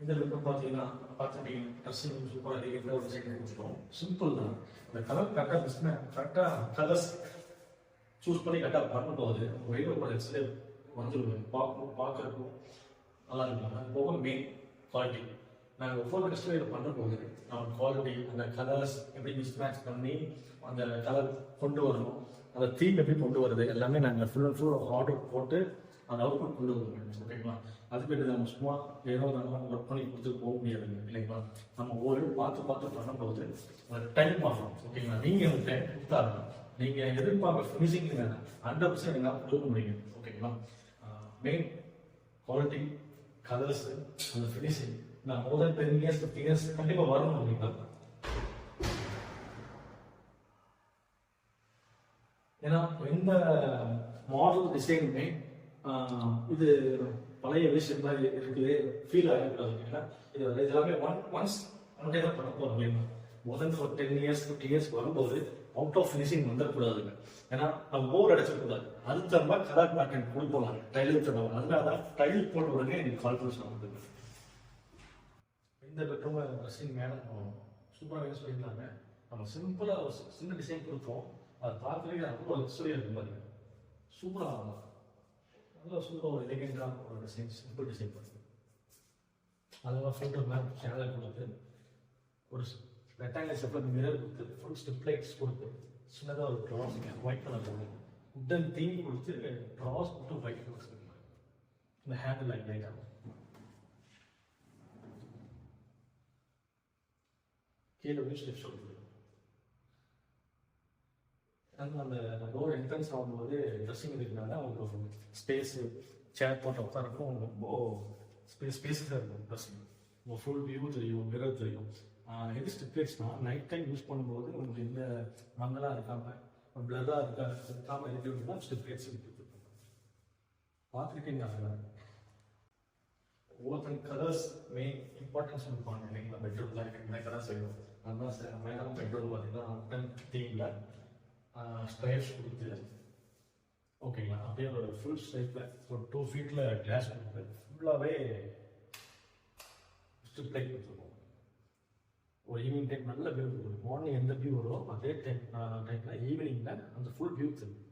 இந்த லுக்கு பார்த்தீங்கன்னா பார்த்துட்டீங்க ட்ரெஸ்ஸிங் சூப்பராக இருக்கிற ஒரு டிசைன் கொடுத்துருவோம். சிம்பிள் தான். இந்த கலர் கரெக்டாக பிஸ்னஸ் கரெக்டாக கலர்ஸ் சூஸ் பண்ணி கரெக்டாக பண்ண போகுது வெளியில் ஒரு எக்ஸ்ரே வந்துருக்கும் பார்க்கணும் பார்க்கறதுக்கும் நல்லா இருக்கும் அது போக மெயின் குவாலிட்டி நாங்கள் ஒவ்வொரு கஸ்டமர் இதை பண்ணுற போகுது நம்ம குவாலிட்டி அந்த கலர்ஸ் எப்படி மிஸ் மேட்ச் பண்ணி அந்த கலர் கொண்டு வரணும் அந்த தீம் எப்படி கொண்டு வருது எல்லாமே நாங்கள் ஃபுல் அண்ட் ஃபுல் ஆர்டர் போட்டு அந்த அவுட்புட் கொண்டு வருவோம் ஓகேங்களா அதுக்கு நம்ம சும்மா ஏதோ நம்ம ஒர்க் பண்ணி கொடுத்து போக முடியாதுங்க இல்லைங்களா? நம்ம ஒவ்வொரு பார்த்து பார்த்து பண்ணும்போது அந்த டைம் ஆகும் ஓகேங்களா நீங்கள் அந்த டைம் கொடுத்தாருங்க நீங்கள் எதிர்பார்க்க ஃபினிஷிங் ஹண்ட்ரட் பர்சன்ட் எங்களால் கொடுக்க முடியும் ஓகேங்களா? மெயின் குவாலிட்டி கலர்ஸ் அந்த ஃபினிஷிங் நான் முதல் டென் இயர்ஸ் ஃபிஃப்டி இயர்ஸ் கண்டிப்பாக வரணும் இல்லைங்களா? ஏன்னா எந்த மாடல் டிசைனுமே இது பழைய விஷயம் மாதிரி இருக்குது ஃபீல் ஆகிருக்காது ஏன்னா இது எல்லாமே ஒன் ஒன்ஸ் ஒன் டே தான் பண்ண போகிறோம் இல்லைங்களா? முதல் ஒரு டென் இயர்ஸ் ஃபிஃப்டி இயர்ஸ் வரும்போது அவுட் ஆஃப் ஃபினிஷிங் வந்துடக்கூடாதுங்க. ஏன்னா நம்ம போர் அடைச்சிடக்கூடாது. அது தரமா கலர் பேட்டர்ன் போகலாம் டைல் தருவாங்க அதனால தான் டைல் போட்ட உடனே எனக்கு கால் பண்ணி முடியுது இந்த பெட்ரூம் ட்ரெஸ்ஸிங் மேலே சூப்பராக யூஸ் நம்ம சிம்பிளாக ஒரு சின்ன டிசைன் கொடுப்போம். அதை பார்க்கவே ரொம்ப லக்ஸரியாக இருக்கும் பாருங்க. சூப்பராக இருக்கும் சூப்பராக ஒரு எலிகெண்டான ஒரு டிசைன் சிம்பிள் டிசைன் பண்ணுங்க அதெல்லாம் ஃபோட்டோ மேப் சேனல் கொடுத்து ஒரு ரெக்டாங்கிள் ஸ்டெப்பில் மிரர் கொடுத்து ஃபுல் ஸ்டெப் லைட்ஸ் கொடுத்து சின்னதாக ஒரு ட்ராஸ் ஒயிட் கலர் கொடுத்து உட்டன் தீம் கொடுத்து ட்ராஸ் மட்டும் ஒயிட் கலர் இந்த ஹேண்டில் லைட் லைட் ஆகும். கீழே போய் ஸ்டெப்ஸ் கொடுக்குது அந்த டோர் என்ட்ரன்ஸ் ஆகும்போது ட்ரெஸ்ஸிங் இருக்கிறனால அவங்க ஸ்பேஸு சேர் போட்டு உட்காரக்கும் ரொம்ப ஸ்பேஸ் ஸ்பேஸஸாக இருக்கும் ட்ரெஸ்ஸிங் உங்கள் ஃபுல் வியூ தெரியும் மிரர் தெரியும். எது எது ஸ்டிப்லேட்ஸ்னா நைட் டைம் யூஸ் பண்ணும்போது உங்களுக்கு எந்த மங்கலாக இருக்காமல் பிளராக இருக்கா இருக்காமல் இருக்கிறதுனா ஸ்டிப்லேட்ஸ் கொடுத்துருப்பாங்க பார்த்துக்கிட்டீங்க ஒவ்வொருத்தங்க கலர்ஸ் மெயின் இம்பார்ட்டன்ஸ் கொடுப்பாங்க இல்லைங்களா? பெட்ரூமில் என்ன கலர்ஸ் வேணும். அதனால் சார் மேடம் பெட்ரூம் பார்த்தீங்கன்னா தீமில் ஸ்ட்ரைப்ஸ் கொடுத்து. ஓகேங்களா? அப்படியே ஒரு ஃபுல் ஸ்ட்ரைப்பில் ஒரு டூ ஃபீட்டில் கிளாஸ் கொடுத்து. ஃபுல்லாகவே ஸ்ட்ரிப் லைட் கொடுத்துருக்கோம். ஒரு ஈவினிங் டைம் நல்ல வியூ மார்னிங் எந்த வியூ வரும் அதே டைம் டைமில் ஈவினிங்கில் அந்த ஃபுல் வியூ தெரியும்.